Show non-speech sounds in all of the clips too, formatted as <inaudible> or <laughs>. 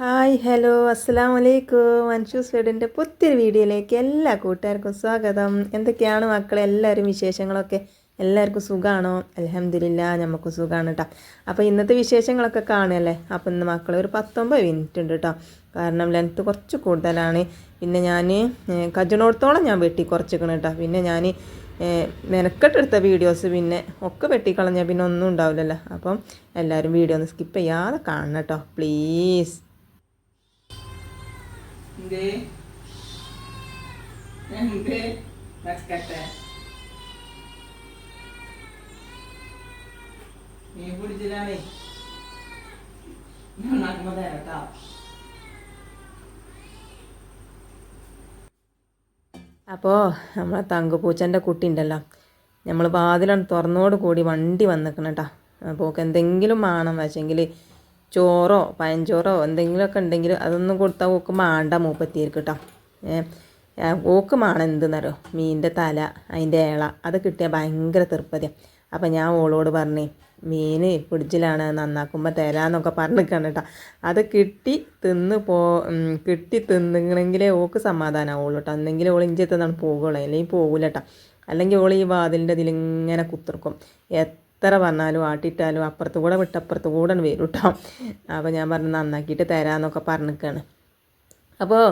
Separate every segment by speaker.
Speaker 1: Hi hello അസ്സാം വലൈക്കും അൻഷു വീടിന്റെ പുത്തിരി വീഡിയോയിലേക്ക് എല്ലാ കൂട്ടുകാർക്കും സ്വാഗതം. എന്തൊക്കെയാണ് മക്കളെ എല്ലാവരും വിശേഷങ്ങളൊക്കെ? എല്ലാവർക്കും സുഖമാണോ അലഹമില്ല നമുക്ക് സുഖമാണ് കേട്ടോ അപ്പോൾ ഇന്നത്തെ വിശേഷങ്ങളൊക്കെ കാണുകയല്ലേ? അപ്പോൾ ഇന്ന് മക്കളെ ഒരു പത്തൊമ്പത് മിനിറ്റ് ഉണ്ട് കേട്ടോ കാരണം ലെങ്ത്ത് കുറച്ച് കൂടുതലാണ്. പിന്നെ ഞാൻ കജണോടത്തോളം ഞാൻ വെട്ടി കുറച്ചിക്കണം കേട്ടോ പിന്നെ ഞാൻ മെനക്കെട്ടെടുത്ത വീഡിയോസ് പിന്നെ ഒക്കെ വെട്ടിക്കളഞ്ഞാൽ പിന്നെ ഒന്നും ഉണ്ടാവില്ലല്ലോ. അപ്പം എല്ലാവരും വീഡിയോ ഒന്ന് സ്കിപ്പ് ചെയ്യാതെ കാണണം കേട്ടോ പ്ലീസ്.
Speaker 2: എന്തേ? എന്തേ? വെക്കട്ടെ മീൻ പിടിച്ചില്ലാണേ. നന്നാക്കുമ്പോ തരട്ടോ.
Speaker 1: അപ്പോൾ നമ്മളെ തങ്കപ്പൂച്ചന്റെ കുട്ടി ഉണ്ടല്ലോ. നമ്മൾ വാതിലാണ് തുറന്നോട് കൂടി വണ്ടി വന്നിക്കണം കേട്ടോ അപ്പോൾ എന്തെങ്കിലും ആണെന്ന് വെച്ചെങ്കിൽ ചോറോ പഴഞ്ചോറോ എന്തെങ്കിലുമൊക്കെ ഉണ്ടെങ്കിൽ അതൊന്നും കൊടുത്താൽ ഓക്ക് മാണ്ട മൂപ്പത്തിയിരിക്കും കേട്ടോ ഓക്ക് മാണം എന്തെന്നറിയോ? മീനിന്റെ തല അതിന്റെ ഇള അത് കിട്ടിയാൽ ഭയങ്കര തൃപ്പതിയാണ് അപ്പം ഞാൻ ഓളോട് പറഞ്ഞേ മീൻ ഫ്രിഡ്ജിലാണ് നന്നാക്കുമ്പോൾ തരാമെന്നൊക്കെ പറഞ്ഞിരിക്കണം കേട്ടോ അത് കിട്ടി തിന്ന് പോ കിട്ടി തിന്നുകണമെങ്കിലേ ഓക്ക് സമാധാനമാവുള്ളൂ കേട്ടോ എന്തെങ്കിലും ഓൾ ഇഞ്ചി പോകുള്ളൂ അല്ലെങ്കിൽ പോകില്ല കേട്ടോ അല്ലെങ്കിൽ ഓൾ ഈ വാതിലിന്റെ ഇതിലിങ്ങനെ കുത്തിർക്കും. എത്ര പറഞ്ഞാലും ആട്ടിയിട്ടാലും അപ്പുറത്ത് കൂടെ വിട്ട് അപ്പുറത്ത് കൂടെ വരും കേട്ടോ അപ്പോൾ ഞാൻ പറഞ്ഞു നന്നാക്കിയിട്ട് തരാമെന്നൊക്കെ പറഞ്ഞിരിക്കുകയാണ് അപ്പോൾ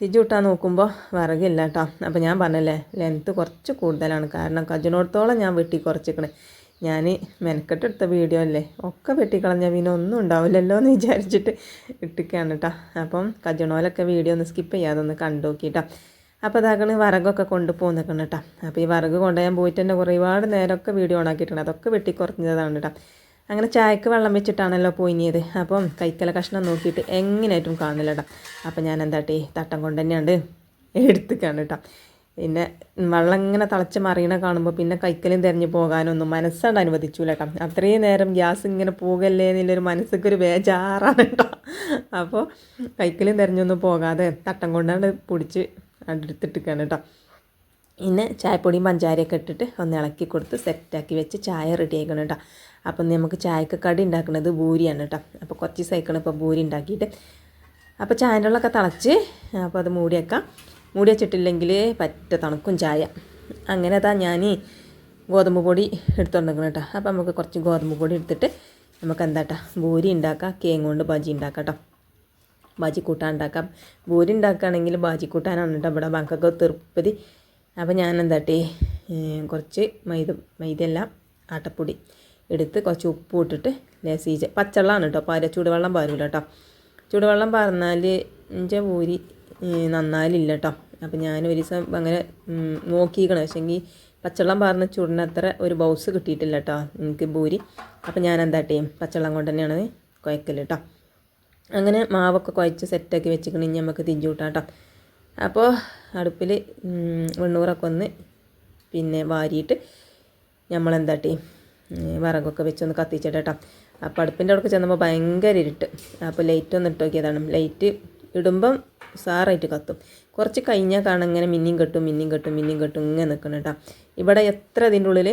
Speaker 1: തിരിച്ചു വിട്ടാൻ നോക്കുമ്പോൾ വിറകില്ല കേട്ടോ അപ്പോൾ ഞാൻ പറഞ്ഞല്ലേ ലെങ്ത്ത് കുറച്ച് കൂടുതലാണ്. കാരണം കജിനോടത്തോളം ഞാൻ വെട്ടി കുറച്ചിക്കണേ. ഞാൻ മെനക്കെട്ടെടുത്ത വീഡിയോ അല്ലേ ഒക്കെ വെട്ടിക്കളഞ്ഞാൽ പിന്നെ ഒന്നും ഉണ്ടാവില്ലല്ലോ എന്ന് വിചാരിച്ചിട്ട് ഇട്ടിക്കാണ് കേട്ടോ അപ്പം കജിനോലൊക്കെ വീഡിയോ ഒന്ന് സ്കിപ്പ് ചെയ്യാതെ ഒന്ന് കണ്ടു നോക്കിട്ടോ അപ്പോൾ അതാകണ് വിറകൊക്കെ കൊണ്ട് കേട്ടോ അപ്പോൾ ഈ വിറക് കൊണ്ടുപോയാൻ പോയിട്ട് തന്നെ ഒരുപാട് നേരമൊക്കെ വീഡിയോ ഓണാക്കിയിട്ടുണ്ട് അതൊക്കെ വെട്ടിക്കുറഞ്ഞതാണ് കേട്ടോ അങ്ങനെ ചായക്ക് വെള്ളം വെച്ചിട്ടാണല്ലോ പോയിനിയത് അപ്പം കൈക്കല കഷ്ണം നോക്കിയിട്ട് എങ്ങനെയായിട്ടും കാണില്ല കേട്ടോ അപ്പം ഞാൻ എന്താട്ടി തട്ടം കൊണ്ട് തന്നെയുണ്ട് എടുത്തിക്കാണ് കേട്ടോ പിന്നെ വെള്ളം ഇങ്ങനെ തിളച്ച് മറിയണ കാണുമ്പോൾ പിന്നെ കൈക്കലും തിരഞ്ഞു പോകാനൊന്നും മനസ്സാണ്ട് അനുവദിച്ചു കേട്ടോ അത്രയും നേരം ഗ്യാസ് ഇങ്ങനെ പോകല്ലേ എന്നുള്ളൊരു മനസ്സൊക്കെ ഒരു ബേജാറാണ് കേട്ടോ അപ്പോൾ കൈക്കലും തിരഞ്ഞൊന്നും പോകാതെ തട്ടം കൊണ്ടാണ് പൊടിച്ച് എടുത്തിട്ടിരിക്കുകയാണ് കേട്ടോ. പിന്നെ ചായപ്പൊടിയും പഞ്ചാരയൊക്കെ ഇട്ടിട്ട് ഒന്ന് ഇളക്കി കൊടുത്ത് സെറ്റാക്കി വെച്ച് ചായ റെഡി ആയിക്കണം കേട്ടോ. അപ്പം നമുക്ക് ചായക്ക് കടി ഉണ്ടാക്കുന്നത് ഭൂരിയാണ് കേട്ടോ. അപ്പോൾ കുറച്ച് സൈക്കിൾ ഇപ്പോൾ ബൂരി ഉണ്ടാക്കിയിട്ട്. അപ്പോൾ ചായന്റെ വെള്ളമൊക്കെ തിളച്ച് അപ്പോൾ അത് മൂടി വെക്കാം. മൂടി വെച്ചിട്ടില്ലെങ്കിൽ പറ്റ തണുക്കും ചായ. അങ്ങനെ അതാ ഞാൻ ഗോതമ്പ് പൊടി എടുത്തുകൊണ്ടിരിക്കണം കേട്ടോ. അപ്പോൾ നമുക്ക് കുറച്ച് ഗോതമ്പ് പൊടി എടുത്തിട്ട് നമുക്ക് എന്താട്ടാ ബൂരി ഉണ്ടാക്കാം കേങ്ങ് കൊണ്ട് ബജി ഉണ്ടാക്കാം കേട്ടോ ബാജി കൂട്ടാൻ ഉണ്ടാക്കാം ഭൂരി ഉണ്ടാക്കുകയാണെങ്കിൽ ബാജി കൂട്ടാനാണ് കേട്ടോ ഇവിടെ മക്കൾക്ക് തിരുപ്പതി അപ്പോൾ ഞാൻ എന്താട്ടി കുറച്ച് മൈദ മൈദയല്ല ആട്ടപ്പൊടി എടുത്ത് കുറച്ച് ഉപ്പ് ഇട്ടിട്ട് ലേസീജ പച്ചവെള്ളമാണ് കേട്ടോ പാര ചൂടുവെള്ളം പാരില്ല കേട്ടോ. ചൂടുവെള്ളം പറഞ്ഞാൽ ഇഞ്ച പൂരി നന്നാലില്ല കേട്ടോ. അപ്പോൾ ഞാൻ ഒരു ദിവസം അങ്ങനെ നോക്കിയിരിക്കണം. പക്ഷേങ്കിൽ പച്ചവെള്ളം പാർന്ന ചൂടിന് അത്ര ഒരു ബൗസ് കിട്ടിയിട്ടില്ല കേട്ടോ എനിക്ക് പൂരി. അപ്പോൾ ഞാൻ എന്താട്ടേ പച്ചവെള്ളം കൊണ്ട് തന്നെയാണ് കുഴക്കൽ കേട്ടോ. അങ്ങനെ മാവൊക്കെ കുഴച്ച് സെറ്റാക്കി ഇനി നമുക്ക് തിഞ്ചു കൂട്ടാം കേട്ടോ അപ്പോൾ അടുപ്പിൽ വെണ്ണൂറൊക്കെ ഒന്ന് പിന്നെ വാരിയിട്ട് നമ്മളെന്താട്ടി വിറകൊക്കെ വെച്ചൊന്ന് കത്തിച്ചിട്ട് കേട്ടോ അപ്പോൾ അടുപ്പിന്റെ അവിടേക്ക് ചെന്നപ്പോൾ ഭയങ്കര ഇരുട്ട്. അപ്പോൾ ലൈറ്റ് ഒന്ന് ഇട്ട് നോക്കിയതാണ്. ലൈറ്റ് ഇടുമ്പം സാറായിട്ട് കത്തും. കുറച്ച് കഴിഞ്ഞാൽ കാണാൻ ഇങ്ങനെ മിന്നിയും കെട്ടും മിന്നിയും കെട്ടും മിന്നിയും കെട്ടും ഇങ്ങനെ നിൽക്കണം കേട്ടോ ഇവിടെ എത്ര ഇതിന്റെ ഉള്ളിൽ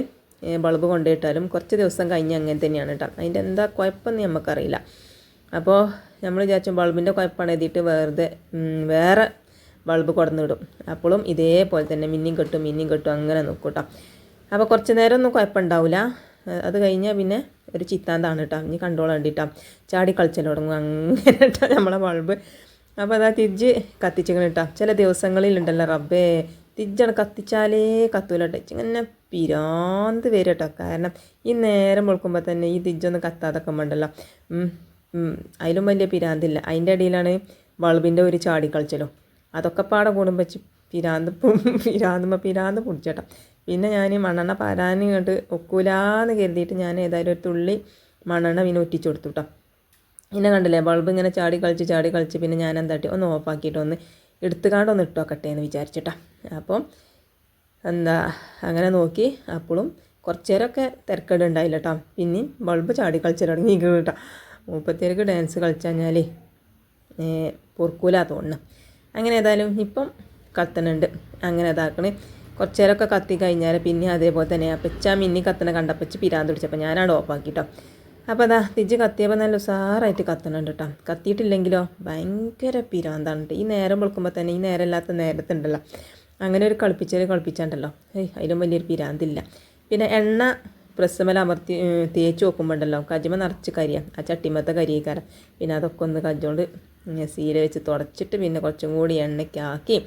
Speaker 1: ബൾബ് കൊണ്ടുപോയിട്ടാലും കുറച്ച് ദിവസം കഴിഞ്ഞ് അങ്ങനെ തന്നെയാണ് കേട്ടോ അതിന്റെ എന്താ കുഴപ്പമെന്ന് നമുക്കറിയില്ല അപ്പോൾ നമ്മൾ വിചാരിച്ചു ബൾബിന്റെ കുഴപ്പമാണ് എഴുതിയിട്ട് വെറുതെ വേറെ ബൾബ് കൊടുന്നിടും. അപ്പോഴും ഇതേപോലെ തന്നെ മിന്നിയും കെട്ടും മിന്നിയും കെട്ടും അങ്ങനെ നോക്കൂട്ടോ കേട്ടോ അപ്പോൾ കുറച്ച് നേരം ഒന്നും കുഴപ്പമുണ്ടാവില്ല അത് കഴിഞ്ഞാൽ പിന്നെ ഒരു ചിത്താന്താണ് കേട്ടോ ഇനി കണ്ടോളാൻ വേണ്ടിയിട്ടാ ചാടി കളിച്ചൽ തുടങ്ങും. അങ്ങനെ കേട്ടോ നമ്മളെ ബൾബ്. അപ്പോൾ അതാ തിരിച്ച് കത്തിച്ചിങ്ങനെ കേട്ടോ ചില ദിവസങ്ങളിലുണ്ടല്ലോ റബ്ബേ തിരിച്ചാണ് കത്തിച്ചാലേ കത്തൂല കേട്ടോ ഇങ്ങനെ പിരാന്ത് വരും കേട്ടോ കാരണം ഈ നേരം വെളുക്കുമ്പോൾ തന്നെ ഈ തിരിച്ചൊന്ന് കത്താതൊക്കെ ഉണ്ടല്ലോ അതിലും വലിയ പിരാന്തില്ല. അതിന്റെ ഇടയിലാണ് ബൾബിന്റെ ഒരു ചാടി കളിച്ചലും. അതൊക്കെ പാടെ കൂടുമ്പോൾ പിരാന്ത് പിരാന്തുമ്പോൾ പിരാന്ത് പിടിച്ചേട്ടാ. പിന്നെ ഞാൻ മണ്ണെണ്ണ പാരാൻ ഇങ്ങോട്ട് ഒക്കൂലാന്ന് കരുതിയിട്ട് ഞാൻ ഏതായാലും ഒരു തുള്ളി മണ്ണെണ്ണ പിന്നെ ഒറ്റിച്ചു കൊടുത്തു കേട്ടോ പിന്നെ കണ്ടില്ലേ ബൾബ് ഇങ്ങനെ ചാടി കളിച്ച് ചാടി കളിച്ച് പിന്നെ ഞാൻ എന്താട്ടി ഒന്ന് ഓഫാക്കിയിട്ട് ഒന്ന് എടുത്തുകാണ്ട് ഒന്ന് ഇട്ട് വെക്കട്ടെ എന്ന് വിചാരിച്ചിട്ടാ. അപ്പം എന്താ അങ്ങനെ നോക്കി അപ്പോഴും കുറച്ച് നേരമൊക്കെ തിരക്കേട് ഉണ്ടായില്ല കേട്ടോ പിന്നെയും ബൾബ് ചാടി കളിച്ചു തുടങ്ങി കേട്ടോ മുപ്പത്തിയേർക്ക് ഡാൻസ് കളിച്ചു കഴിഞ്ഞാൽ പൊറുക്കൂല തോന്നണം അങ്ങനെ ഏതായാലും ഇപ്പം കത്തണുണ്ട് അങ്ങനെ ഇതാക്കണേ. കുറച്ച് നേരമൊക്കെ കത്തി കഴിഞ്ഞാൽ പിന്നെ അതേപോലെ തന്നെ ആ പെച്ച മിന്നി കത്തണ കണ്ടപ്പച്ച് പിരാന്ത് പിടിച്ചപ്പോൾ ഞാനാണ് ഓഫാക്കി അപ്പോൾ അതാ തിജ് കത്തിയപ്പോൾ നല്ല ഉസാറായിട്ട് കത്തണുണ്ട് കേട്ടോ കത്തിയിട്ടില്ലെങ്കിലോ? ഭയങ്കര പിരാന്താണ്. ഈ നേരം വെളുക്കുമ്പോൾ തന്നെ ഈ നേരമില്ലാത്ത നേരത്തുണ്ടല്ലോ. അങ്ങനെ ഒരു കളിപ്പിച്ചാൽ കളിപ്പിച്ചാണ്ടല്ലോ. ഏയ് അതിലും വലിയൊരു പിരാന്തില്ല. പിന്നെ എണ്ണ പ്രസ്സുമല അമർത്തി തേച്ച് നോക്കുമ്പോൾ ഉണ്ടല്ലോ കജിമ നിറച്ച് കരിയാണ് ആ ചട്ടിമത്തെ കരിയേക്കാരം. പിന്നെ അതൊക്കെ ഒന്ന് കജ്ജോണ്ട് സീര വെച്ച് തുടച്ചിട്ട് പിന്നെ കുറച്ചും കൂടി എണ്ണയ്ക്കാക്കി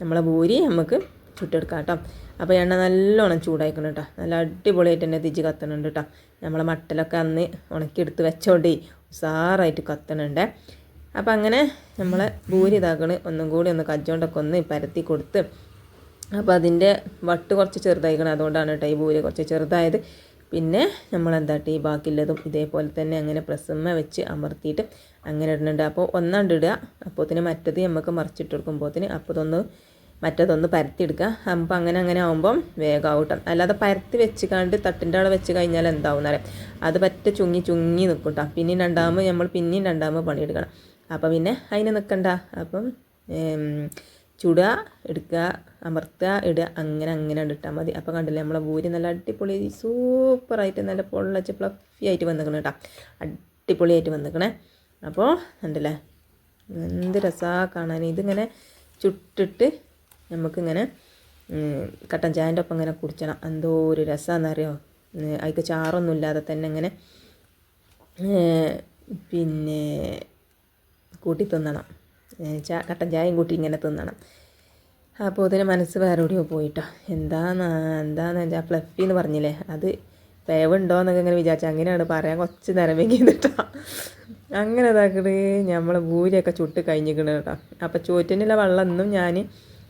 Speaker 1: നമ്മളെ പൂരി നമുക്ക് ചുട്ടെടുക്കാം കേട്ടോ. അപ്പോൾ എണ്ണ നല്ലോണം ചൂടായിക്കണം കേട്ടോ. നല്ല അടിപൊളിയായിട്ട് തന്നെ തിജ് കത്തണുണ്ട് കേട്ടോ. നമ്മളെ മട്ടലൊക്കെ അന്ന് ഉണക്കിയെടുത്ത് വെച്ചോണ്ടേ ഉസാറായിട്ട് കത്തണുണ്ട്. അപ്പം അങ്ങനെ നമ്മളെ ഭൂരി ഇതാക്കണ്. ഒന്നും കൂടി ഒന്ന് കജ്ജോണ്ടൊക്കെ ഒന്ന് പരത്തി കൊടുത്ത് അപ്പോൾ അതിന്റെ വട്ട് കുറച്ച് ചെറുതായിക്കണം. അതുകൊണ്ടാണ് കേട്ടോ ഈ ഭൂരി കുറച്ച് ചെറുതായത്. പിന്നെ നമ്മൾ എന്താട്ടി ഈ ബാക്കിയുള്ളതും ഇതേപോലെ തന്നെ അങ്ങനെ പ്രസമ്മ വെച്ച് അമർത്തിയിട്ട് അങ്ങനെ ഇടുന്നുണ്ട് അപ്പോൾ ഒന്നാണ്ട് ഇടുക. അപ്പോത്തിന് മറ്റത് നമുക്ക് മറിച്ചിട്ട് കൊടുക്കുമ്പോത്തിന് അപ്പോൾ ഇതൊന്ന് മറ്റതൊന്ന് പരത്തിയെടുക്കുക. അപ്പോൾ അങ്ങനെ അങ്ങനെ ആകുമ്പം വേഗം ആവട്ടെ അല്ലാതെ പരത്തി വെച്ച് കണ്ട് തട്ടിന്റെ അവിടെ വെച്ച് കഴിഞ്ഞാൽ എന്താവും അത് പറ്റ ചുങ്ങി ചുങ്ങി നിൽക്കും കേട്ടോ പിന്നെയും രണ്ടാമത് നമ്മൾ പിന്നെയും രണ്ടാമത് പണിയെടുക്കണം. അപ്പോൾ പിന്നെ അതിന് നിൽക്കണ്ട അപ്പം ചുടുക എടുക്കുക അമർത്തുക ഇടുക അങ്ങനെ അങ്ങനെ ഇട്ടാൽ മതി. അപ്പോൾ കണ്ടില്ലേ നമ്മളെ ഭൂരി നല്ല അടിപൊളി സൂപ്പറായിട്ട് നല്ല പൊള്ളച്ച് ഫ്ലഫി ആയിട്ട് വന്നിക്കണം കേട്ടോ. അടിപൊളിയായിട്ട് വന്നിക്കണേ. അപ്പോൾ കണ്ടില്ലേ എന്ത് രസമാണ് കാണാൻ. ഇതിങ്ങനെ ചുട്ടിട്ട് നമുക്കിങ്ങനെ കട്ടൻ ചായന്റെ ഒപ്പം ഇങ്ങനെ കുടിച്ചണം. എന്തോ ഒരു രസമാണെന്നറിയോ അതിക്ക് ചാറൊന്നും ഇല്ലാതെ തന്നെ ഇങ്ങനെ പിന്നെ കൂട്ടി തിന്നണം. ചാ കട്ടൻ ചായയും കൂട്ടി ഇങ്ങനെ തിന്നണം. അപ്പോൾ അതിന് മനസ്സ് വേറെ എവിടെയോ പോയിട്ടോ. എന്താന്ന് എന്താന്ന് വെച്ചാൽ ഫ്ലഫി എന്ന് പറഞ്ഞില്ലേ? അത് വേവുണ്ടോ എന്നൊക്കെ ഇങ്ങനെ വിചാരിച്ചു അങ്ങനെയാണ് പറയാൻ കുറച്ച് നേരം വൈകിട്ടോ അങ്ങനെ ഇതാക്കട് നമ്മളെ ഭൂരിയൊക്കെ ചുട്ട് കഴിഞ്ഞിരിക്കണ കേട്ടോ. അപ്പോൾ ചോറ്റിനുള്ള വെള്ളം ഇന്നും ഞാൻ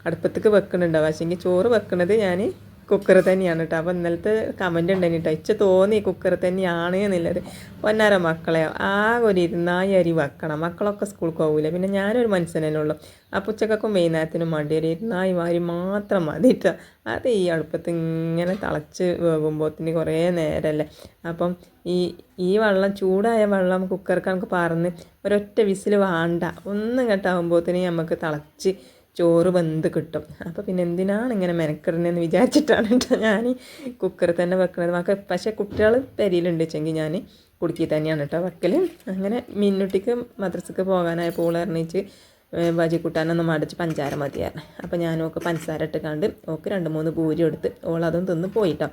Speaker 1: അടുപ്പത്തേക്ക് വെക്കുന്നുണ്ടാവും പക്ഷേ ചോറ് വെക്കണത് ഞാൻ കുക്കർ തന്നെയാണ് കേട്ടോ അപ്പോൾ ഇന്നലത്തെ കമന്റ് ഉണ്ടായിരുന്നു കേട്ടോ ഇച്ച തോന്നി കുക്കർ തന്നെയാണ് എന്നുള്ളത്. ഒന്നര മക്കളെ ആകെ ഒരു ഇരുന്നായി അരി വെക്കണം. മക്കളൊക്കെ സ്കൂൾക്ക് പോകില്ല പിന്നെ ഞാനൊരു മനുഷ്യനുള്ളൂ അപ്പോൾ ഉച്ചക്കൊക്കെ വൈകുന്നേരത്തിനും മടി ഒരു ഇരുന്നായി വാരി മാത്രം മതി കേട്ടോ അത് ഈ അടുപ്പത്ത് ഇങ്ങനെ തിളച്ച് വേകുമ്പോത്തിന് കുറേ നേരമല്ലേ അപ്പം ഈ ഈ വെള്ളം ചൂടായ വെള്ളം കുക്കർക്ക് നമുക്ക് പറന്ന് ഒരൊറ്റ വിസിൽ വേണ്ട. ഒന്നും കേട്ടാകുമ്പോഴത്തേന് നമുക്ക് തിളച്ച് ചോറ് വെന്ത് കിട്ടും. അപ്പോൾ പിന്നെ എന്തിനാണ് ഇങ്ങനെ മെനക്കെടുന്നതെന്ന് വിചാരിച്ചിട്ടാണ് കേട്ടോ ഞാൻ കുക്കറിൽ തന്നെ വെക്കുന്നത് മക്ക പക്ഷേ കുട്ടികൾ പെരിയിലുണ്ട് വെച്ചെങ്കിൽ ഞാൻ കുടുക്കി തന്നെയാണ് കേട്ടോ വെക്കൽ അങ്ങനെ മിന്നുട്ടിക്ക് മദ്രസക്ക് പോകാനായപ്പോൾ ഇറങ്ങിച്ച് ബജി കൂട്ടാനൊന്നും അടച്ച് പഞ്ചാര മതിയായിരുന്നു അപ്പോൾ ഞാനൊക്കെ പഞ്ചസാര ഇട്ട് കണ്ട് ഓക്ക് രണ്ട് മൂന്ന് പൂരി എടുത്ത് ഓളതും തിന്ന് പോയിട്ടോ.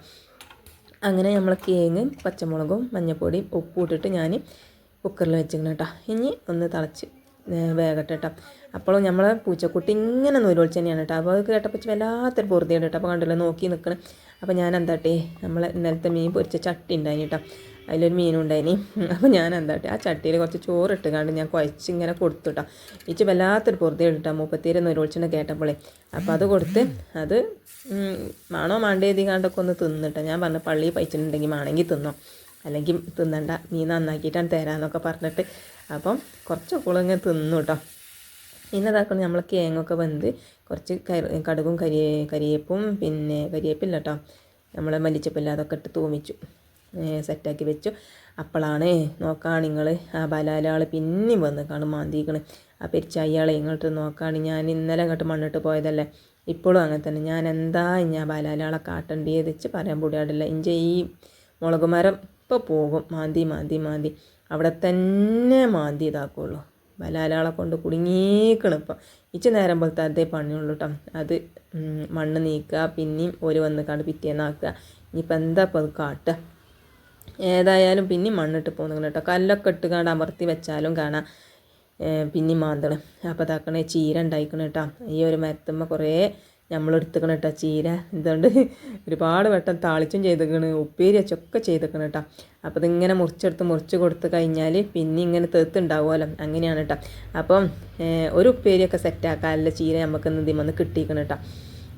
Speaker 1: അങ്ങനെ നമ്മൾ കേങ്ങും പച്ചമുളകും മഞ്ഞൾപ്പൊടിയും ഉപ്പും ഇട്ടിട്ട് ഞാൻ കുക്കറിൽ വെച്ചിരിക്കണം കേട്ടോ ഇനി ഒന്ന് തിളച്ച് വേഗട്ടെ കേട്ടോ അപ്പോൾ നമ്മളെ പൂച്ചക്കുട്ടി ഇങ്ങനെ നൂലൊളിച്ച് തന്നെയാണ് കേട്ടോ. അപ്പോൾ അത് കേട്ടപ്പോൾ വല്ലാത്തൊരു പൊറുതിയാണ് കേട്ടോ. അപ്പോൾ കണ്ടില്ല നോക്കി നിൽക്കണം അപ്പോൾ ഞാൻ എന്താട്ടെ നമ്മളെ ഇന്നലത്തെ മീൻ പൊരിച്ച ചട്ടി ഉണ്ടായിന് കേട്ടോ. അതിലൊരു മീനും ഉണ്ടായിനി. അപ്പോൾ ഞാൻ എന്താട്ടെ ആ ചട്ടിയിൽ കുറച്ച് ചോറ് ഇട്ട് കണ്ട് ഞാൻ കുഴച്ച് ഇങ്ങനെ കൊടുത്തു കേട്ടോ. ഇച്ച് വല്ലാത്തൊരു പൊറുതി ഇട്ടാ മുപ്പത്തിയേര് നൂലൊളിച്ചിട്ട് കേട്ടപ്പോളേ. അപ്പോൾ അത് കൊടുത്ത് അത് മാണോ മാണ്ടേതി കണ്ടൊക്കെ ഒന്ന് തിന്നിട്ടോ ഞാൻ പറഞ്ഞ പള്ളി പയച്ചിട്ടുണ്ടെങ്കിൽ മാണെങ്കിൽ തിന്നോ. അല്ലെങ്കിൽ തിന്നണ്ട. നീ നന്നാക്കിയിട്ടാണ് തരാമെന്നൊക്കെ പറഞ്ഞിട്ട്. അപ്പം കുറച്ചൊക്കെ ഇങ്ങനെ തിന്നു കേട്ടോ. ഇന്നതാക്കണം നമ്മൾ കേങ്ങൊക്കെ വെന്ത് കുറച്ച് കടുകും കരി കരിയേപ്പും പിന്നെ കരിയേപ്പില്ല കേട്ടോ നമ്മൾ മല്ലിച്ചപ്പില്ല അതൊക്കെ ഇട്ട് തൂമിച്ചു. സെറ്റാക്കി വെച്ചു. അപ്പോഴാണ് നോക്കാണ് നിങ്ങൾ ആ ബലാലാൾ പിന്നെയും വന്ന് കാണും മാന്തിക്കണ്. ആ പെരിച്ചായിയാളെ ഇങ്ങോട്ട് നോക്കാണ്. ഞാൻ ഇന്നലെ അങ്ങോട്ട് മണ്ണിട്ട് പോയതല്ലേ. ഇപ്പോഴും അങ്ങനെ തന്നെ. ഞാൻ എന്താ ഞാൻ ബലാലാളെ കാട്ടേണ്ടിയത് വെച്ച് പറയാൻ പൂടിയാടില്ല ഇഞ്ചെ ഈ മുളക് മരം ഇപ്പോൾ പോകും. മാന്തി മാന്തി മാന്തി. അവിടെ തന്നെ മാന്തി ഇതാക്കുള്ളൂ. ബലാലാളെ കൊണ്ട് കുടുങ്ങിയേക്കണം ഇപ്പം. ഇച്ച നേരം പോലത്തെ അതേ പണിയുള്ളൂ കേട്ടോ അത് മണ്ണ് നീക്കുക പിന്നെയും ഒരു വന്ന് കണ്ട് പിറ്റേന്നാക്കുക ഇനിയിപ്പോൾ എന്താ ഇപ്പോൾ അത് കാട്ടുക ഏതായാലും പിന്നെയും മണ്ണിട്ട് പോകുന്നു കേട്ടോ കല്ലൊക്കെ ഇട്ട് കണ്ട് അമർത്തി വെച്ചാലും കാണാം. പിന്നെ മാന്തണം അപ്പോൾ ഇതാക്കണേ ചീര ഉണ്ടായിക്കണം കേട്ടോ ഈ ഒരു മരത്തുമ്മ കുറേ നമ്മൾ എടുത്തുക്കണം കേട്ടോ ചീര. എന്തുകൊണ്ട് ഒരുപാട് വട്ടം താളിച്ചും ചെയ്തേക്കണ് ഉപ്പേരി വെച്ചൊക്കെ ചെയ്തേക്കണം കേട്ടോ അപ്പോൾ ഇതിങ്ങനെ മുറിച്ചെടുത്ത് മുറിച്ച് കൊടുത്തു കഴിഞ്ഞാൽ പിന്നെ ഇങ്ങനെ തീർത്തുണ്ടാവുമല്ലോ അങ്ങനെയാണ് കേട്ടോ അപ്പം ഒരു ഉപ്പേരിയൊക്കെ സെറ്റാക്കാനുള്ള ചീര നമുക്ക് ഇന്ന് ഇതിമന്ന് കിട്ടിയിരിക്കണം കേട്ടോ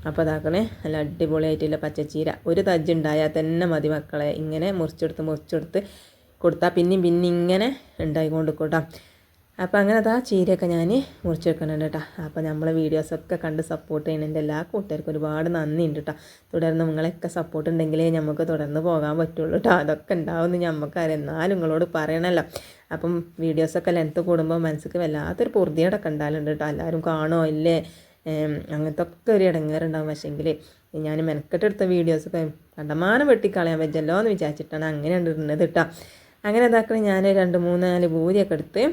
Speaker 1: അപ്പോൾ അതാക്കണേ നല്ല അടിപൊളിയായിട്ടുള്ള പച്ചച്ചീര. ഒരു തജ്ജ് ഉണ്ടായാൽ തന്നെ മതി മക്കളെ. ഇങ്ങനെ മുറിച്ചെടുത്ത് മുറിച്ചെടുത്ത് കൊടുത്താൽ പിന്നെയും പിന്നെ ഇങ്ങനെ ഉണ്ടായിക്കൊണ്ട് കേട്ടോ അപ്പോൾ അങ്ങനെ അതാ ചീരയൊക്കെ ഞാൻ മുറിച്ച് വെക്കുന്നുണ്ട് കേട്ടോ അപ്പോൾ നമ്മളെ വീഡിയോസൊക്കെ കണ്ട് സപ്പോർട്ട് ചെയ്യുന്നതിന്റെ എല്ലാ കൂട്ടുകാർക്കും ഒരുപാട് നന്ദിയുണ്ട് കേട്ടോ തുടർന്ന് നിങ്ങളെയൊക്കെ സപ്പോർട്ട് ഉണ്ടെങ്കിലേ നമുക്ക് തുടർന്ന് പോകാൻ പറ്റുള്ളൂ കേട്ടോ അതൊക്കെ ഉണ്ടാവുമെന്ന് ഞമ്മക്കറിയാം. എന്നാലും നിങ്ങളോട് പറയണമല്ലോ അപ്പം വീഡിയോസൊക്കെ ലെങ്ത്ത് കൂടുമ്പോൾ മനസ്സിക്ക് വല്ലാത്തൊരു പൊറുതിയോടൊക്കെ ഉണ്ടാകലുണ്ട് കേട്ടോ എല്ലാവരും കാണോ ഇല്ലേ? അങ്ങനത്തെ ഒക്കെ ഒരു ഇടങ്ങേറുണ്ടാവും. പക്ഷേങ്കിൽ ഞാൻ മെനക്കെട്ടെടുത്ത വീഡിയോസൊക്കെ കണ്ടമാനം വെട്ടിക്കളയാൻ പറ്റല്ലോ എന്ന് വിചാരിച്ചിട്ടാണ് അങ്ങനെ ഉണ്ടിരുന്നത് കേട്ടോ അങ്ങനെ അതാക്കണേ ഞാൻ രണ്ട് മൂന്ന് നാല് ബൂരിയൊക്കെ എടുത്ത്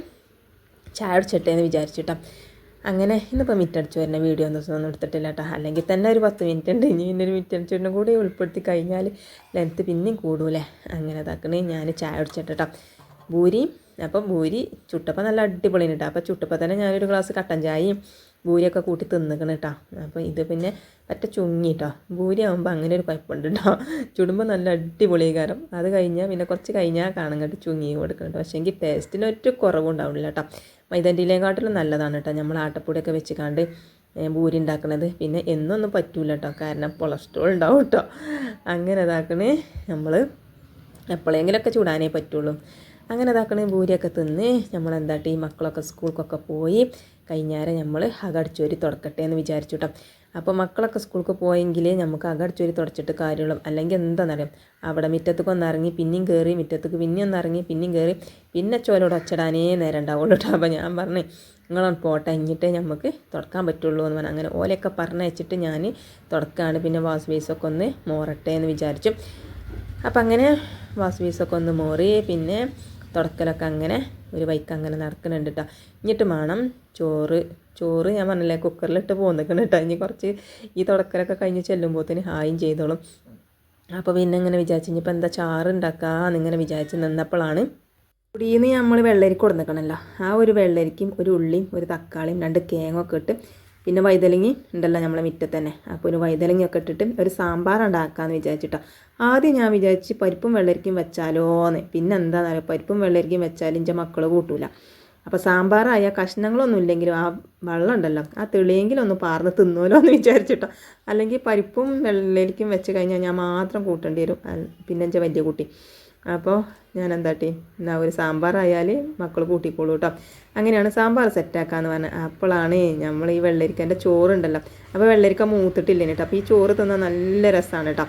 Speaker 1: ചായ അടിച്ചിട്ടേ എന്ന് വിചാരിച്ചിട്ടാ. അങ്ങനെ ഇന്നിപ്പോൾ മിറ്റടിച്ച് വരുന്ന വീഡിയോ ഒന്നും ഒന്നും എടുത്തിട്ടില്ല കേട്ടോ അല്ലെങ്കിൽ തന്നെ ഒരു പത്ത് മിനിറ്റ് ഉണ്ട്. ഇനി ഇന്നൊരു മിറ്റ് അടിച്ചിട്ടും കൂടി ഉൾപ്പെടുത്തി കഴിഞ്ഞാൽ ലെങ്ത്ത് പിന്നെയും കൂടൂലേ അങ്ങനെ ഇതാക്കണേ. ഞാൻ ചായ അടിച്ചിട്ടോ ഭൂരിയും അപ്പം ഭൂരി ചുട്ടപ്പം നല്ല അടിപൊളിയാണ് കേട്ടോ അപ്പോൾ ചുട്ടപ്പം തന്നെ ഞാനൊരു ഗ്ലാസ് കട്ടൻ ചായയും ഭൂരിയൊക്കെ കൂട്ടി തിന്നിക്കണം കേട്ടോ അപ്പോൾ ഇത് പിന്നെ പറ്റ ചുങ്ങി കേട്ടോ ബൂരി ആകുമ്പോൾ അങ്ങനെ ഒരു കുഴപ്പമുണ്ട് കേട്ടോ ചുടുമ്പോൾ നല്ല അടിപൊളി കാരം. അത് കഴിഞ്ഞാൽ പിന്നെ കുറച്ച് കഴിഞ്ഞാൽ കാണും കേട്ടോ ചുങ്ങി കൊടുക്കണം പക്ഷേ എങ്കിൽ ടേസ്റ്റിന് ഒറ്റ കുറവുണ്ടാവില്ല കേട്ടോ മൈദന്റെയിലേക്കാട്ടിലും നല്ലതാണ് കേട്ടോ നമ്മൾ ആട്ടപ്പൊടിയൊക്കെ വെച്ച് കണ്ട് ഭൂരി ഉണ്ടാക്കണത് പിന്നെ എന്നൊന്നും പറ്റൂല കേട്ടോ കാരണം കൊളസ്ട്രോൾ ഉണ്ടാവും കേട്ടോ അങ്ങനെ ഇതാക്കണേ നമ്മൾ എപ്പോഴെങ്കിലുമൊക്കെ ചൂടാനേ പറ്റുള്ളൂ. അങ്ങനെ ഇതാക്കണേ ഭൂരിയൊക്കെ തിന്ന് നമ്മളെന്താട്ടി മക്കളൊക്കെ സ്കൂൾക്കൊക്കെ പോയി കഴിഞ്ഞാരം നമ്മൾ അകടിച്ചോരി തുടക്കട്ടെ എന്ന് വിചാരിച്ചു കേട്ടോ അപ്പോൾ മക്കളൊക്കെ സ്കൂൾക്ക് പോയെങ്കിൽ നമുക്ക് അകടച്ചോരി തുടച്ചിട്ട് കാര്യമുള്ളൂ. അല്ലെങ്കിൽ എന്താണെന്നറിയാം അവിടെ മുറ്റത്തേക്ക് ഒന്ന് ഇറങ്ങി പിന്നെയും കയറി മുറ്റത്തേക്ക് പിന്നെയും ഒന്ന് ഇറങ്ങി പിന്നെയും കയറി പിന്നെ ചോലോട് അച്ചടാനേ നേരം ഉണ്ടാവുള്ളൂ കേട്ടോ അപ്പോൾ ഞാൻ പറഞ്ഞു നിങ്ങളൊന്ന് പോട്ടെ ഇങ്ങിട്ടേ നമുക്ക് തുടക്കാൻ പറ്റുള്ളൂ എന്ന് പറഞ്ഞു. അങ്ങനെ ഓലയൊക്കെ പറഞ്ഞയച്ചിട്ട് ഞാൻ തുടക്കാണ്. പിന്നെ വാസ് ബേസൊക്കെ ഒന്ന് മോറട്ടെ എന്ന് വിചാരിച്ചു. അപ്പം അങ്ങനെ വാസ് ബേസൊക്കെ ഒന്ന് മോറി പിന്നെ തുടക്കലൊക്കെ അങ്ങനെ ഒരു വൈക്ക് അങ്ങനെ നടക്കുന്നുണ്ട് കേട്ടോ എന്നിട്ട് വേണം ചോറ്. ചോറ് ഞാൻ പറഞ്ഞില്ലേ കുക്കറിലിട്ട് പോന്നിക്കണം കേട്ടോ ഇനി കുറച്ച് ഈ തുടക്കലൊക്കെ കഴിഞ്ഞ് ചെല്ലുമ്പോഴത്തേന് ഹായും ചെയ്തോളും. അപ്പോൾ പിന്നെ ഇങ്ങനെ വിചാരിച്ചു ഇനിയിപ്പോൾ എന്താ ചാറ് ഉണ്ടാക്കാമെന്ന് ഇങ്ങനെ വിചാരിച്ച് നിന്നപ്പോഴാണ് കുടിയിൽ നിന്ന് നമ്മൾ വെള്ളരിക്ക കൊടുന്നിക്കണമല്ലോ ആ ഒരു വെള്ളരിക്കും ഒരു ഉള്ളിയും ഒരു തക്കാളിയും രണ്ട് കേങ്ങൊക്കെ ഇട്ട് പിന്നെ വൈതലങ്ങി ഉണ്ടല്ലോ നമ്മളെ മുറ്റത്ത് തന്നെ അപ്പോൾ ഒരു വൈതലങ്ങിയൊക്കെ ഇട്ടിട്ട് ഒരു സാമ്പാർ ഉണ്ടാക്കാമെന്ന് വിചാരിച്ചിട്ടോ. ആദ്യം ഞാൻ വിചാരിച്ച് പരിപ്പും വെള്ളരിക്കും വെച്ചാലോന്ന്. പിന്നെ എന്താണെന്നറിയാം പരിപ്പും വെള്ളരിക്കും വെച്ചാൽ എന്റെ മക്കൾ കൂട്ടൂല. അപ്പോൾ സാമ്പാറായ കഷ്ണങ്ങളൊന്നും ഇല്ലെങ്കിലും ആ വെള്ളം ഉണ്ടല്ലോ ആ തെളിയെങ്കിലും ഒന്ന് പാർന്ന് തിന്നുമല്ലോ എന്ന് വിചാരിച്ചിട്ടോ. അല്ലെങ്കിൽ പരിപ്പും വെള്ളരിക്കും വെച്ച് കഴിഞ്ഞാൽ ഞാൻ മാത്രം കൂട്ടേണ്ടി വരും. പിന്നെ എന്റെ വലിയ കുട്ടി. അപ്പോൾ ഞാൻ എന്താട്ടി എന്നാ ഒരു സാമ്പാറായാൽ മക്കൾ കൂട്ടിക്കോളൂ കേട്ടോ അങ്ങനെയാണ് സാമ്പാർ സെറ്റാക്കാന്ന് പറഞ്ഞത് അപ്പോഴാണ് നമ്മൾ ഈ വെള്ളരിക്കന്റെ ചോറുണ്ടല്ലോ. അപ്പോൾ വെള്ളരിക്ക മൂത്തിട്ടില്ലേ കേട്ടോ അപ്പോൾ ഈ ചോറ് തിന്നാൽ നല്ല രസമാണ് കേട്ടോ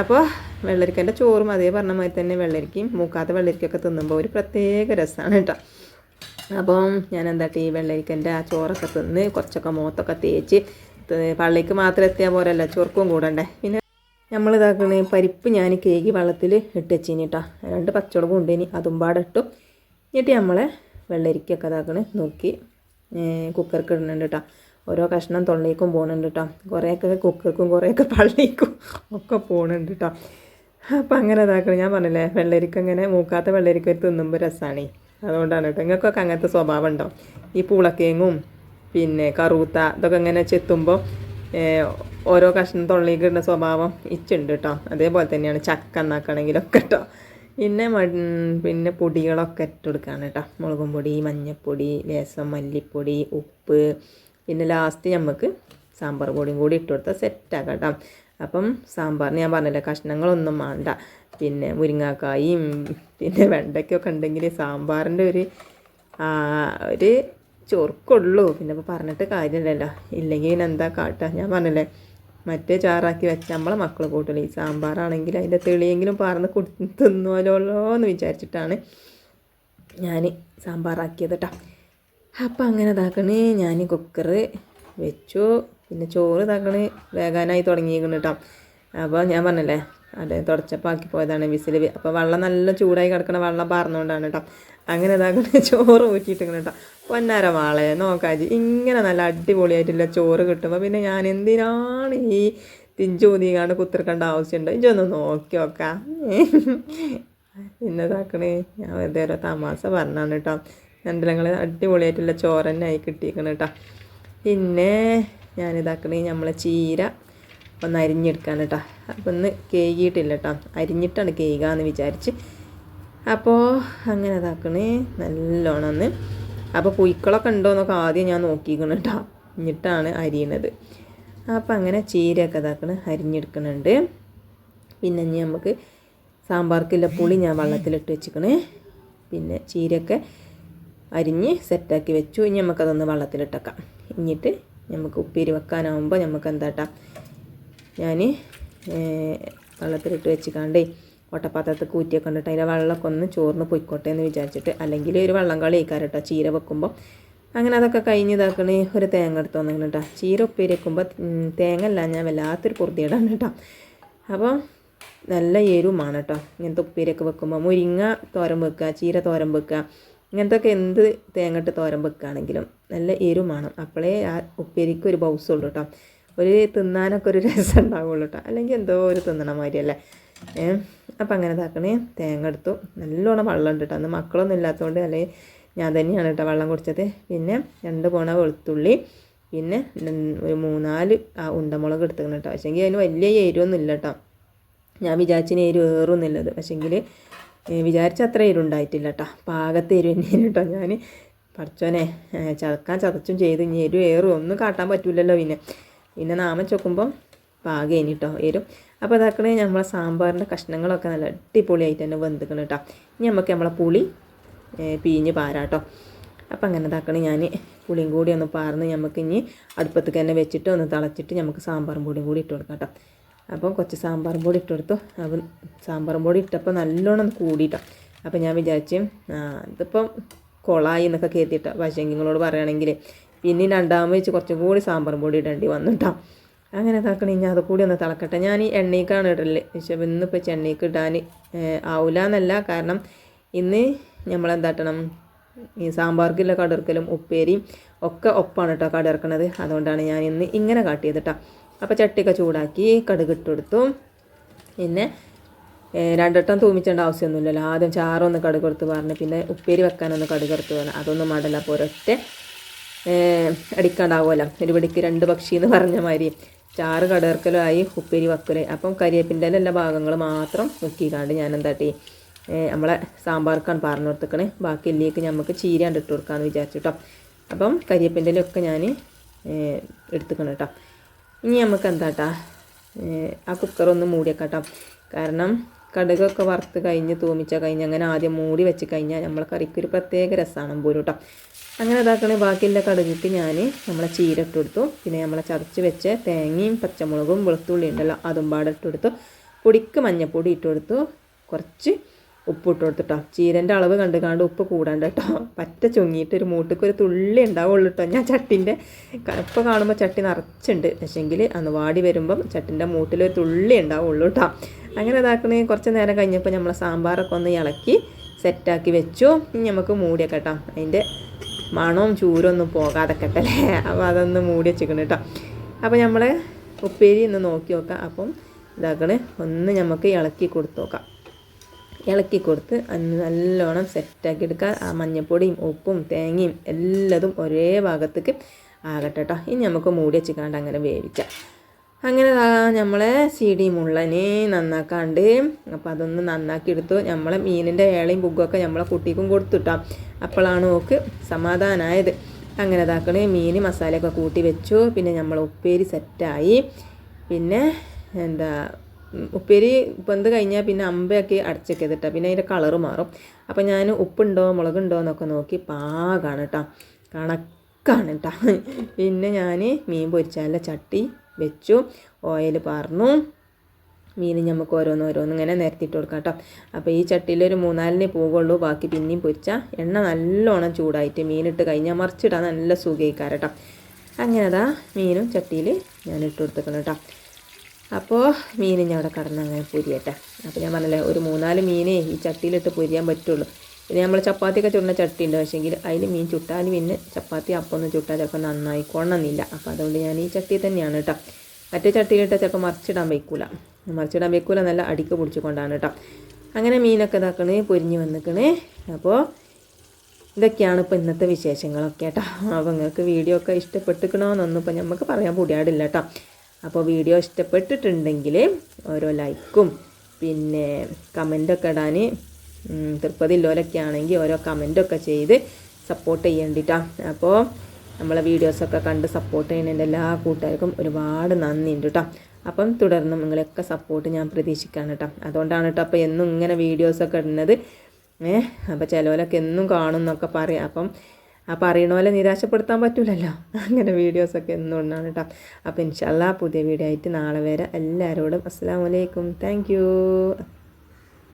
Speaker 1: അപ്പോൾ വെള്ളരിക്കന്റെ ചോറും അതേ പറഞ്ഞ മാതിരി തന്നെ വെള്ളരിക്കയും മൂക്കാത്ത വെള്ളരിക്കൊക്കെ തിന്നുമ്പോൾ ഒരു പ്രത്യേക രസമാണ് കേട്ടോ അപ്പം ഞാൻ എന്താട്ടി ഈ വെള്ളരിക്കന്റെ ആ ചോറൊക്കെ തിന്ന് കുറച്ചൊക്കെ മുഖത്തൊക്കെ തേച്ച് പള്ളിക്ക് മാത്രം എത്തിയാൽ പോരല്ല. ചൊർക്കും കൂടണ്ടേ. പിന്നെ നമ്മൾ ഇതാക്കണേ പരിപ്പ് ഞാൻ കേക്ക് വെള്ളത്തിൽ ഇട്ട് വെച്ചിനി കേട്ടോ രണ്ട് പച്ചമുളകും ഉണ്ടേനി അതും പാടെ ഇട്ടു. എന്നിട്ട് നമ്മളെ വെള്ളരിക്കൊക്കെ ഇതാക്കണേ നോക്കി. കുക്കർക്ക് ഇടുന്നുണ്ട് കേട്ടോ ഓരോ കഷ്ണം തൊള്ളേക്കും പോകുന്നുണ്ട് കേട്ടോ കുറേയൊക്കെ കുക്കർക്കും കുറേയൊക്കെ പള്ളിക്കും ഒക്കെ പോകുന്നുണ്ട് കേട്ടോ അപ്പം അങ്ങനെ ഇതാക്കണം. ഞാൻ പറഞ്ഞില്ലേ വെള്ളരിക്ക ഇങ്ങനെ മൂക്കാത്ത വെള്ളരിക്ക ഒരു തിന്നുമ്പോൾ രസമാണ് അതുകൊണ്ടാണ് കേട്ടോ നിങ്ങൾക്കൊക്കെ അങ്ങനത്തെ സ്വഭാവം ഉണ്ടാവും ഈ പൂളക്കേങ്ങും പിന്നെ കറൂത്ത ഇതൊക്കെ ഇങ്ങനെ ചെത്തുമ്പോൾ ഓരോ കഷ്ണം തൊള്ളിക്ക് സ്വഭാവം ഇച്ചുണ്ട് കേട്ടോ അതേപോലെ തന്നെയാണ് ചക്ക എന്നാക്കണമെങ്കിലൊക്കെ കേട്ടോ പിന്നെ പിന്നെ പൊടികളൊക്കെ ഇട്ട് കൊടുക്കുകയാണ് കേട്ടോ മുളകും പൊടി മഞ്ഞൾപ്പൊടി ലേസം മല്ലിപ്പൊടി ഉപ്പ്. പിന്നെ ലാസ്റ്റ് നമുക്ക് സാമ്പാർ പൊടിയും കൂടി ഇട്ട് കൊടുത്താൽ സെറ്റാക്കാം കേട്ടോ അപ്പം സാമ്പാറിന് ഞാൻ പറഞ്ഞില്ല കഷ്ണങ്ങളൊന്നും വേണ്ട. പിന്നെ മുരിങ്ങാക്കായും പിന്നെ വെണ്ടയ്ക്കൊക്കെ ഉണ്ടെങ്കിൽ സാമ്പാറിന്റെ ഒരു ഒരു ചൊറുക്കുള്ളൂ. പിന്നെ ഇപ്പോൾ പറഞ്ഞിട്ട് കാര്യമില്ലല്ലോ. ഇല്ലെങ്കിൽ പിന്നെ എന്താ കാട്ടുക ഞാൻ പറഞ്ഞില്ലേ മറ്റേ ചാറാക്കി വെച്ച നമ്മളെ മക്കൾ കൂട്ടില്ല ഈ സാമ്പാറാണെങ്കിൽ അതിന്റെ തെളിയെങ്കിലും പറന്ന് കുടി തിന്നുവല്ലോ എന്ന് വിചാരിച്ചിട്ടാണ് ഞാൻ സാമ്പാറാക്കിയത് കേട്ടോ അപ്പം അങ്ങനെ ഇതാക്കണേ ഞാൻ കുക്കറ് വെച്ചു. പിന്നെ ചോറ് ഇതാക്കണേ വേകാനായി തുടങ്ങിയിരിക്കുന്നു കേട്ടോ അപ്പോൾ ഞാൻ പറഞ്ഞല്ലേ അത് തുടച്ചപ്പാക്കി പോയതാണ് വിസിൽ അപ്പോൾ വെള്ളം നല്ല ചൂടായി കിടക്കണ വെള്ളം പാർന്നുകൊണ്ടാണ് കേട്ടോ അങ്ങനെ ഇതാക്കണ <laughs> ചോറ് ഊറ്റിയിട്ടിങ്ങനെ കേട്ടോ പൊന്നാര വാളെ നോക്കാജി. ഇങ്ങനെ നല്ല അടിപൊളിയായിട്ടുള്ള ചോറ് കിട്ടുമ്പോൾ പിന്നെ ഞാൻ എന്തിനാണ് ഈ തിഞ്ചൂതിങ്ങാണ്ട് കുത്തിർക്കേണ്ട ആവശ്യമുണ്ടോ ഇഞ്ചൊന്ന് നോക്കി നോക്കാം. പിന്നെ <laughs> ഇതാക്കണേ ഞാൻ വെറുതെ ഓരോ തമാശ പറഞ്ഞാണ് കേട്ടോ രണ്ടിലങ്ങൾ അടിപൊളിയായിട്ടുള്ള ചോറ് തന്നെ ആയി കിട്ടിയിരിക്കണം കേട്ടോ പിന്നെ ഞാനിതാക്കണേ നമ്മളെ ചീര. ഒന്ന് അരിഞ്ഞെടുക്കാൻ കേട്ടോ. അപ്പം ഒന്ന് കേകിയിട്ടില്ല കേട്ടോ. അരിഞ്ഞിട്ടാണ് കേകാന്ന് വിചാരിച്ച്. അപ്പോൾ അങ്ങനെ ഇതാക്കണേ. നല്ലോണം ഒന്ന്. അപ്പോൾ പുയ്ക്കളൊക്കെ ഉണ്ടോ എന്നൊക്കെ ആദ്യം ഞാൻ നോക്കിക്കണം കേട്ടോ. എന്നിട്ടാണ് അരിയണത്. അപ്പോൾ അങ്ങനെ ചീരയൊക്കെ ഇതാക്കണേ. അരിഞ്ഞെടുക്കുന്നുണ്ട് പിന്നെ ഇനി നമുക്ക് സാമ്പാർക്കില്ല പുളി ഞാൻ വെള്ളത്തിലിട്ട് വെച്ചിക്കണേ. പിന്നെ ചീരയൊക്കെ അരിഞ്ഞ് സെറ്റാക്കി വെച്ചു. ഇനി നമുക്കതൊന്ന് വെള്ളത്തിലിട്ടേക്കാം. എന്നിട്ട് നമുക്ക് ഉപ്പേരി വെക്കാനാവുമ്പോൾ നമുക്ക് എന്താട്ടാ ഞാൻ വെള്ളത്തിലിട്ട് വെച്ചിക്കാണ്ടേ ഒട്ടപ്പാത്രത്തിൽ കൂറ്റിയൊക്കെ കണ്ടിട്ട് അതിന്റെ വെള്ളമൊക്കെ ഒന്ന് ചോറിന് പൊയ്ക്കോട്ടെ എന്ന് വിചാരിച്ചിട്ട് അല്ലെങ്കിൽ ഒരു വെള്ളം കളി കേട്ടോ ചീര വെക്കുമ്പോൾ അങ്ങനെ അതൊക്കെ കഴിഞ്ഞ് ഇതാക്കണേ ഒരു തേങ്ങ എടുത്ത് വന്നിങ്ങനെ കേട്ടോ ചീര ഉപ്പേരി വെക്കുമ്പോൾ തേങ്ങ അല്ല ഞാൻ വല്ലാത്തൊരു പൊറുതിയിടാണ് കേട്ടോ അപ്പോൾ നല്ല എരുമാണ് കേട്ടോ ഇങ്ങനത്തെ ഉപ്പേരിയൊക്കെ വെക്കുമ്പോൾ മുരിങ്ങ തോരൻ വെക്കുക ചീര തോരൻ വെക്കുക ഇങ്ങനത്തെ ഒക്കെ എന്ത് തേങ്ങട്ട് തോരൻ വെക്കുകയാണെങ്കിലും നല്ല എരുമാണ് അപ്പോഴേ ആ ഉപ്പേരിക്ക് ഒരു ബൗസുള്ളൂ കേട്ടോ ഒരു തിന്നാനൊക്കെ ഒരു രസം ഉണ്ടാവുള്ളൂ കേട്ടോ അല്ലെങ്കിൽ എന്തോ ഒരു തിന്നണ മാതിരിയല്ലേ. ഏ അപ്പം അങ്ങനെ ഇതാക്കണേ. തേങ്ങ എടുത്തു. നല്ലോണം വെള്ളം ഉണ്ട് കേട്ടോ അന്ന് മക്കളൊന്നും ഇല്ലാത്തതുകൊണ്ട് അല്ലെങ്കിൽ ഞാൻ തന്നെയാണ് കേട്ടോ വെള്ളം കുടിച്ചത്. പിന്നെ രണ്ട് പോണ വെളുത്തുള്ളി. പിന്നെ ഒരു മൂന്നാൽ ഉണ്ടമുളക് എടുത്തിക്കണം കേട്ടോ പക്ഷേങ്കിൽ അതിന് വലിയ എരിവൊന്നും ഇല്ല കേട്ടോ ഞാൻ വിചാരിച്ചിന് എരിവ് ഏറൊന്നുമില്ലത് പക്ഷേങ്കിൽ വിചാരിച്ച അത്ര എരിവുണ്ടായിട്ടില്ല കേട്ടോ പാകത്തെ എരിവ് തന്നെയാണ് കേട്ടോ ഞാൻ പഠിച്ചോനെ ചതക്കാൻ ചതച്ചും ചെയ്ത്. ഇനി എരിവ് ഏറും ഒന്നും കാട്ടാൻ പറ്റില്ലല്ലോ പിന്നെ. പിന്നെ നാമം ചൊക്കുമ്പം പാകേനി കേട്ടോ എരും അപ്പോൾ ഇതാക്കണേ നമ്മളെ സാമ്പാറിന്റെ കഷ്ണങ്ങളൊക്കെ നല്ല അടിപൊളിയായിട്ട് തന്നെ വെന്തിക്കണം കേട്ടോ ഇനി നമുക്ക് നമ്മളെ പുളി പിഴിഞ്ഞ് പാരാട്ടോ. അപ്പം അങ്ങനെ ഇതാക്കണേ ഞാൻ പുളിയും കൂടി ഒന്ന് പാർന്ന് നമുക്ക് ഇനി അടുപ്പത്തേക്ക് തന്നെ വെച്ചിട്ട് ഒന്ന് തിളച്ചിട്ട് നമുക്ക് സാമ്പാറും പൊടിയും കൂടി ഇട്ട് കൊടുക്കാം കേട്ടോ അപ്പം കുറച്ച് സാമ്പാറും പൊടി ഇട്ട് കൊടുത്തു. അപ്പം സാമ്പാറും പൊടി ഇട്ടപ്പോൾ നല്ലോണം കൂടിയിട്ടോ അപ്പം ഞാൻ വിചാരിച്ചു ഇതിപ്പം കൊളായി എന്നൊക്കെ കയറ്റിയിട്ടോ പക്ഷേ നിങ്ങളോട് പറയുകയാണെങ്കിൽ പിന്നെ രണ്ടാമത് വെച്ച് കുറച്ചും കൂടി സാമ്പാറും പൊടി ഇടേണ്ടി വന്നു കേട്ടോ അങ്ങനെ ഇതാക്കണേ ഇനി അത് കൂടി ഒന്ന് തിളക്കട്ടെ. ഞാൻ ഈ എണ്ണയ്ക്കാണ് ഇടൽ. പക്ഷേ ഇന്നിപ്പോൾ ചെണ്ണയ്ക്ക് ഇടാൻ ആവില്ല എന്നല്ല കാരണം ഇന്ന് നമ്മളെന്താട്ടണം ഈ സാമ്പാർക്കുള്ള കടർക്കലും ഉപ്പേരിയും ഒക്കെ ഒപ്പാണ് കേട്ടോ കടർക്കണത്. അതുകൊണ്ടാണ് ഞാൻ ഇന്ന് ഇങ്ങനെ കാട്ടിയത് കേട്ടോ അപ്പോൾ ചട്ടിയൊക്കെ ചൂടാക്കി കടുക് ഇട്ട് പിന്നെ രണ്ടെട്ടം തൂമിച്ചേണ്ട ആവശ്യമൊന്നുമില്ലല്ലോ. ആദ്യം ചാറൊന്ന് കടുക് എടുത്ത് പറഞ്ഞ് പിന്നെ ഉപ്പേരി വെക്കാനൊന്ന് കടുക് എടുത്ത് പറഞ്ഞു അതൊന്നും മടല അപ്പോൾ ഒരൊറ്റ അടിക്കാണ്ടാവുമല്ലോ. ഒരു പിടിക്ക് രണ്ട് പക്ഷി എന്ന് പറഞ്ഞ മാതിരി. ചാറ് കടർക്കലായി ഉപ്പേരി വക്കൽ. അപ്പം കരിയേപ്പിന്റെ എല്ലാ ഭാഗങ്ങൾ മാത്രം മുക്കിക്കാണ്ട് ഞാൻ എന്താട്ടി നമ്മളെ സാമ്പാർക്കാണ് പറഞ്ഞു കൊടുത്തേക്കണേ ബാക്കി ഇല്ലേക്ക് നമുക്ക് ചീരാണ്ട് ഇട്ട് കൊടുക്കാമെന്ന് വിചാരിച്ചു കേട്ടോ അപ്പം കരിയേപ്പിന്റെ ഒക്കെ ഞാൻ എടുത്തുക്കണം കേട്ടോ ഇനി നമുക്ക് എന്താട്ടാ ആ കുക്കറൊന്ന് മൂടിയേക്കാം കേട്ടോ കാരണം കടുകൊക്കെ വറുത്ത് കഴിഞ്ഞ് തൂമിച്ച കഴിഞ്ഞ് അങ്ങനെ ആദ്യം മൂടി വെച്ച് കഴിഞ്ഞാൽ നമ്മളെ കറിക്കൊരു പ്രത്യേക രസമാണ് പോലും കേട്ടോ അങ്ങനെ ഇതാക്കണേ ബാക്കിയുള്ള കടുകിക്ക് ഞാൻ നമ്മളെ ചീര ഇട്ട് കൊടുത്തു പിന്നെ നമ്മളെ ചതച്ച് വെച്ച് തേങ്ങയും പച്ചമുളകും വെളുത്തുള്ളി ഉണ്ടല്ലോ അതും പാടെ ഇട്ട് കൊടുത്തു പൊടിക്ക് മഞ്ഞപ്പൊടി ഇട്ട് കൊടുത്തു കുറച്ച് ഉപ്പ് ഇട്ട് കൊടുത്തിട്ടോ ചീരന്റെ അളവ് കണ്ട് കാണ്ട് ഉപ്പ് കൂടാണ്ട് കേട്ടോ. പറ്റ ചുങ്ങിയിട്ട് ഒരു മൂട്ടിക്ക് ഒരു തുള്ളി ഉണ്ടാവുള്ളൂ കേട്ടോ. ഞാൻ ചട്ടിന്റെ ഇപ്പോൾ കാണുമ്പോൾ ചട്ടി നിറച്ചുണ്ട്. പക്ഷേങ്കിൽ അന്ന് വാടി വരുമ്പം ചട്ടിന്റെ മൂട്ടിൽ ഒരു തുള്ളി ഉണ്ടാവുള്ളൂ കേട്ടോ. അങ്ങനെ ഇതാക്കണേ കുറച്ച് നേരം കഴിഞ്ഞപ്പോൾ നമ്മളെ സാമ്പാറൊക്കെ ഒന്ന് ഇളക്കി സെറ്റാക്കി വെച്ചു. ഇനി നമുക്ക് മൂടിയൊക്കെ കേട്ടോ. അതിന്റെ മണവും ചൂരൊന്നും പോകാതെ കെട്ടല്ലേ അപ്പോൾ അതൊന്ന് മൂടി വെച്ചിക്കണം കേട്ടോ. അപ്പോൾ നമ്മൾ ഉപ്പേരി ഒന്ന് നോക്കി നോക്കാം. അപ്പം ഇതാക്കണേ. ഒന്ന് നമുക്ക് ഇളക്കി കൊടുത്ത് നോക്കാം. ഇളക്കി കൊടുത്ത് നല്ലോണം സെറ്റാക്കി എടുക്കുക ആ മഞ്ഞപ്പൊടിയും ഉപ്പും തേങ്ങയും എല്ലാതും ഒരേ ഭാഗത്തേക്ക് ആകട്ടെ കേട്ടോ. ഇനി നമുക്ക് മൂടി വെച്ചിക്കാണ്ട് അങ്ങനെ വേവിക്കാം. അങ്ങനെ നമ്മളെ സീഡി മുള്ളനെ നന്നാക്കാണ്ട് അപ്പോൾ അതൊന്ന് നന്നാക്കി എടുത്തു നമ്മളെ മീനിന്റെ ഏളയും ബുഗ്ഗൊക്കെ നമ്മളെ കുട്ടിക്കും കൊടുത്തുട്ടാം. അപ്പോഴാണ് ഓക്ക് സമാധാനമായത് അങ്ങനെ ഇതാക്കണേ മീൻ മസാലയൊക്കെ കൂട്ടി വെച്ചു. പിന്നെ നമ്മൾ ഉപ്പേരി സെറ്റായി. പിന്നെ എന്താ ഉപ്പേരി വെന്ത് കഴിഞ്ഞാൽ പിന്നെ അമ്പയൊക്കെ അടച്ചൊക്കെ കേട്ടോ പിന്നെ അതിന്റെ കളറ് മാറും. അപ്പോൾ ഞാൻ ഉപ്പുണ്ടോ മുളകുണ്ടോ എന്നൊക്കെ നോക്കി പാകാണ് കേട്ടോ കണക്കാണ് കേട്ടോ പിന്നെ ഞാൻ മീൻ പൊരിച്ചാലുള്ള ചട്ടി വെച്ചു. ഓയിൽ പാർന്നു. മീൻ നമുക്ക് ഓരോന്ന് ഓരോന്ന് ഇങ്ങനെ നിരത്തിയിട്ട് കൊടുക്കാം കേട്ടോ. അപ്പോൾ ഈ ചട്ടിയിൽ ഒരു മൂന്നാലിനെ പോകുള്ളൂ ബാക്കി പിന്നെയും പൊരിച്ചാൽ എണ്ണ നല്ലോണം ചൂടായിട്ട് മീനിട്ട് കഴിഞ്ഞാൽ മറിച്ചിടാൻ നല്ല സുഖയിക്കാരം കേട്ടോ. അങ്ങനെ അതാ മീനും ചട്ടിയിൽ ഞാൻ ഇട്ട് കൊടുത്തേക്കണം കേട്ടോ. അപ്പോൾ മീൻ ഞാൻ അവിടെ കടന്ന് അങ്ങനെ പൊരിയട്ടെ. അപ്പോൾ ഞാൻ പറഞ്ഞല്ലേ ഒരു മൂന്നാൽ മീനേ ഈ ചട്ടിയിലിട്ട് പൊരിയാൻ പറ്റുള്ളൂ. പിന്നെ നമ്മൾ ചപ്പാത്തിയൊക്കെ ചട്ടി ഉണ്ട് പക്ഷേങ്കിൽ അതിൽ മീൻ ചുട്ടാൽ പിന്നെ ചപ്പാത്തി അപ്പൊന്നും ചുട്ടാൽ ചിലപ്പോൾ നന്നായി കൊള്ളണമെന്നില്ല അപ്പോൾ അതുകൊണ്ട് ഞാൻ ഈ ചട്ടി തന്നെയാണ് കേട്ടോ മറ്റേ ചട്ടിയിലിട്ട് ചിലപ്പോൾ മറിച്ചിടാൻ വയ്ക്കൂല മറിച്ചിടാൻ വയ്ക്കൂല നല്ല അടിക്ക് പിടിച്ചുകൊണ്ടാണ് കേട്ടോ അങ്ങനെ മീനൊക്കെ ഇതാക്കണേ പൊരിഞ്ഞ് വന്നിക്കണേ. അപ്പോൾ ഇതൊക്കെയാണ് ഇപ്പോൾ ഇന്നത്തെ വിശേഷങ്ങളൊക്കെ കേട്ടോ അപ്പോൾ നിങ്ങൾക്ക് വീഡിയോ ഒക്കെ ഇഷ്ടപ്പെട്ടിക്കണമെന്നൊന്നും ഇപ്പോൾ നമുക്ക് പറയാൻ പൂടിയാടില്ല കേട്ടോ അപ്പോൾ വീഡിയോ ഇഷ്ടപ്പെട്ടിട്ടുണ്ടെങ്കിൽ ഓരോ ലൈക്കും പിന്നെ കമന്റൊക്കെ ഇടാൻ തൃപ്പതില്ലോലൊക്കെ ആണെങ്കിൽ ഓരോ കമന്റൊക്കെ ചെയ്ത് സപ്പോർട്ട് ചെയ്യേണ്ടിട്ടാ. അപ്പോൾ നമ്മളെ വീഡിയോസൊക്കെ കണ്ട് സപ്പോർട്ട് ചെയ്യുന്നതിന്റെ എല്ലാ കൂട്ടുകാർക്കും ഒരുപാട് നന്ദിയുണ്ട് കേട്ടോ അപ്പം തുടർന്നും നിങ്ങളെയൊക്കെ സപ്പോർട്ട് ഞാൻ പ്രതീക്ഷിക്കുകയാണ് കേട്ടോ അതുകൊണ്ടാണ് കേട്ടോ അപ്പോൾ എന്നും ഇങ്ങനെ വീഡിയോസൊക്കെ ഇടുന്നത്. ഏഹ് അപ്പോൾ ചിലവരൊക്കെ എന്നും കാണും എന്നൊക്കെ പറയാം. അപ്പം ആ പറയണ പോലെ നിരാശപ്പെടുത്താൻ പറ്റില്ലല്ലോ അങ്ങനെ വീഡിയോസൊക്കെ എന്നും ഉണ്ടാണ് കേട്ടോ അപ്പോൾ ഇൻഷാല്ലാ പുതിയ വീഡിയോ ആയിട്ട് നാളെ വരെ എല്ലാവരോടും അസ്സാം വലൈക്കും താങ്ക്